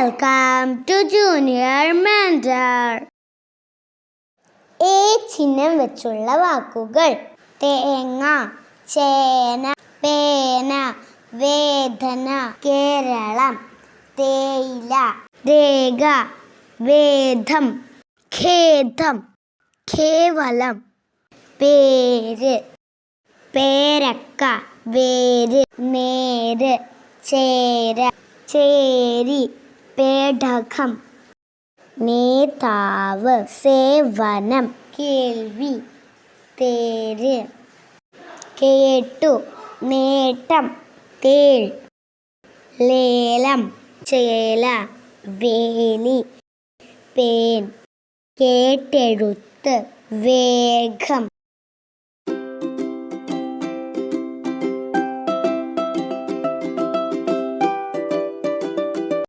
Welcome to junior mentor A ചിഹ്നം വെച്ചുള്ള വാക്കുകൾ. തേങ്ങ ചേന പേന വേദന കേരളം തേയില രേഖ വേദം ഖേദം കേവലം പേര് പേരക്ക വേര് നേര് ചേര ചേരി പേടകം. നേതാവ് സേവനം. കേൾവി. തേര്. കേട്ടു. നേട്ടം. തേൾ. ലേലം. ചേല. വേലി. പേൻ. കേട്ടെഴുത്ത്. വേഗം.